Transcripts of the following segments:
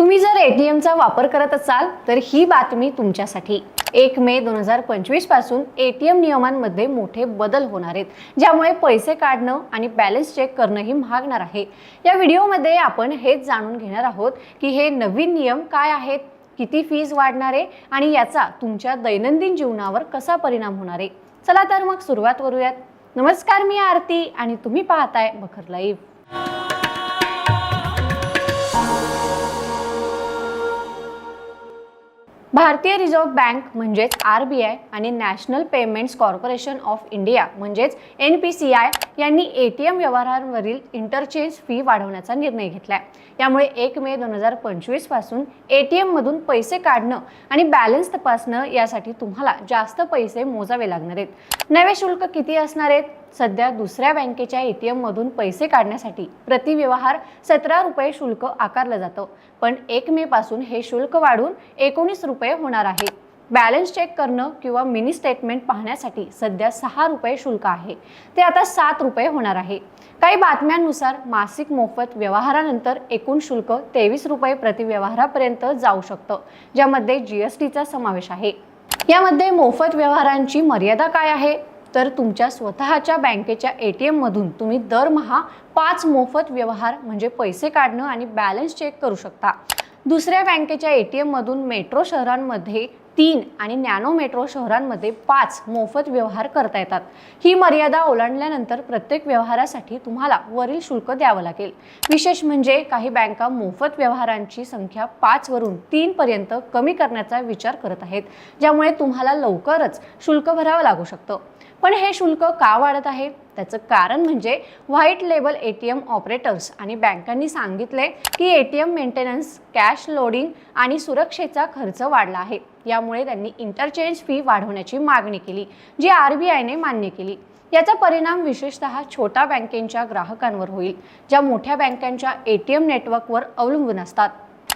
तुम्ही जर एटीएमचा वापर करत असाल तर ही बातमी तुमच्यासाठी. एक मे दोन हजार पंचवीसपासून एटीएम नियमांमध्ये मोठे बदल होणार आहेत ज्यामुळे पैसे काढणं आणि बॅलन्स चेक करणंही महागणार आहे. या व्हिडिओमध्ये आपण हेच जाणून घेणार आहोत की हे नवीन नियम काय आहेत किती फीज वाढणार आहे आणि याचा तुमच्या दैनंदिन जीवनावर कसा परिणाम होणार आहे. चला तर मग सुरुवात करूयात. नमस्कार मी आरती आणि तुम्ही पाहताय बखर लाईव्ह. भारतीय रिझर्व्ह बँक म्हणजेच आर बी आय आणि national payments corporation of India म्हणजेच एन पी सी आय यांनी ए टी एम व्यवहारांवरील इंटरचेंज फी वाढवण्याचा निर्णय घेतला आहे त्यामुळे एक मे दोन हजार पंचवीसपासून ए टी एममधून पैसे काढणं आणि बॅलन्स तपासणं यासाठी तुम्हाला जास्त पैसे मोजावे लागणार आहेत. नवे शुल्क किती असणार आहेत? सध्या दुसऱ्या बँकेच्या ए टी एममधून पैसे काढण्यासाठी प्रति व्यवहार सतरा रुपये शुल्क आकारलं जातं. पण एक मे पासून हे शुल्क वाढून एकोणीस रुपये होणार आहे. बॅलन्स चेक करणं किंवा मिनी स्टेटमेंट पाहण्यासाठी सध्या सहा रुपये शुल्क आहे. ते आता सात रुपये होणार आहे. काही बातम्यांनुसार मासिक मोफत व्यवहारानंतर एकूण शुल्क तेवीस रुपये प्रति व्यवहारापर्यंत जाऊ शकतं ज्यामध्ये जी एस टीचा समावेश आहे. यामध्ये मोफत व्यवहारांची मर्यादा काय आहे? तर तुमच्या स्वतःच्या बँकेच्या ए टी एममधून तुम्ही दरमहा पाच मोफत व्यवहार म्हणजे पैसे काढणं आणि बॅलन्स चेक करू शकता. दुसऱ्या बँकेच्या ए टी एममधून मेट्रो शहरांमध्ये तीन आणि नॅनो मेट्रो शहरांमध्ये पाच मोफत व्यवहार करता येतात. ही मर्यादा ओलांडल्यानंतर प्रत्येक व्यवहारासाठी तुम्हाला वरील शुल्क द्यावं लागेल. विशेष म्हणजे काही बँका मोफत व्यवहारांची संख्या पाचवरून तीनपर्यंत कमी करण्याचा विचार करत आहेत ज्यामुळे तुम्हाला लवकरच शुल्क भरावं लागू शकतं. पण हे शुल्क का वाढत आहे? त्याचं कारण म्हणजे white label A T M operators आणि बँकांनी सांगितले की A T M maintenance cash loading आणि सुरक्षेचा खर्च वाढला आहे. यामुळे त्यांनी इंटरचेंज फी वाढवण्याची मागणी केली जी आर बी आयने मान्य केली. याचा परिणाम विशेषतः छोट्या बँकेच्या ग्राहकांवर होईल ज्या मोठ्या बँकांच्या ए टी एम नेटवर्कवर अवलंबून असतात.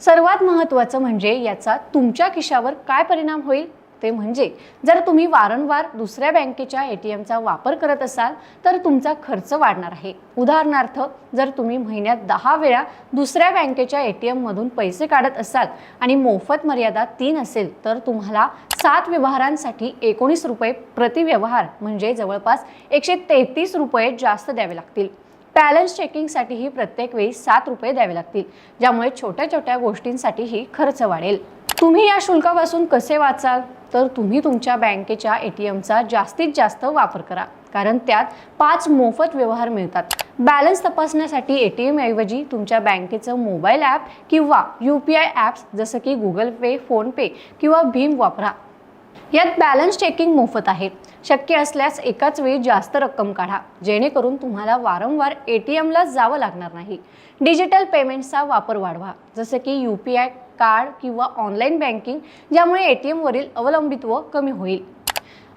सर्वात महत्त्वाचं म्हणजे याचा तुमच्या खिशावर काय परिणाम होईल? ते म्हणजे जर तुम्ही वारंवार दुसऱ्या बँकेच्या ए टी एमचा वापर करत असाल तर तुमचा खर्च वाढणार आहे. उदाहरणार्थ जर तुम्ही महिन्यात दहा वेळा दुसऱ्या बँकेच्या ए टी एममधून पैसे काढत असाल आणि मोफत मर्यादा तीन असेल तर तुम्हाला सात व्यवहारांसाठी एकोणीस रुपये प्रति व्यवहार म्हणजे जवळपास एकशे तेहतीस रुपये जास्त द्यावे लागतील. बॅलन्स चेकिंगसाठीही प्रत्येक वेळी सात रुपये द्यावे लागतील ज्यामुळे छोट्या छोट्या गोष्टींसाठीही खर्च वाढेल. तुम्ही या शुल्कापासून कसे वाचाल? तर तुम्ही तुमच्या बँकेच्या ए टी एमचा जास्तीत जास्त वापर करा. कारण त्यात पाच मोफत व्यवहार मिळतात. बॅलन्स तपासण्यासाठी ए टी एम ऐवजी तुमच्या बँकेचं मोबाईल ॲप किंवा यू पी आय ॲप्स जसं की गुगल पे फोनपे किंवा भीम वापरा. यात बॅलन्स चेकिंग मोफत आहे. शक्य असल्यास एकाच वेळी जास्त रक्कम काढा. जेणेकरून तुम्हाला वारंवार ए टी एमला जावं लागणार नाही. डिजिटल पेमेंट्सचा वापर वाढवा. जसं की यू पी आय कार्ड किंवा ऑनलाईन बँकिंग ज्यामुळे ए टी एमवरील अवलंबित्व कमी होईल.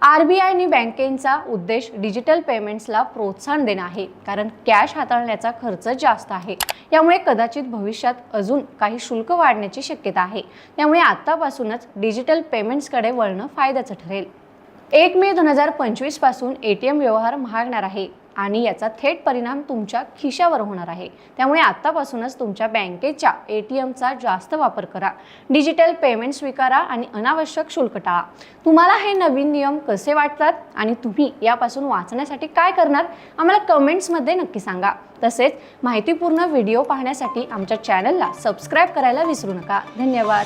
आर बी आयने बँकेचा उद्देश डिजिटल पेमेंट्सला प्रोत्साहन देणं आहे. कारण कॅश हाताळण्याचा खर्च जास्त आहे. यामुळे कदाचित भविष्यात अजून काही शुल्क वाढण्याची शक्यता आहे. त्यामुळे आत्तापासूनच डिजिटल पेमेंट्सकडे वळणं फायद्याचं ठरेल. एक मे दोन हजार पंचवीसपासून ए टी एम व्यवहार महागणार आहे आणि याचा थेट परिणाम तुमच्या खिशावर होणार आहे. त्यामुळे आत्तापासूनच तुमच्या बँकेच्या ए टी एमचा जास्त वापर करा. डिजिटल पेमेंट स्वीकारा आणि अनावश्यक शुल्क टाळा. तुम्हाला हे नवीन नियम कसे वाटतात आणि तुम्ही यापासून वाचण्यासाठी काय करणार आम्हाला कमेंट्समध्ये नक्की सांगा. तसेच माहितीपूर्ण व्हिडिओ पाहण्यासाठी आमच्या चॅनलला सबस्क्राईब करायला विसरू नका. धन्यवाद.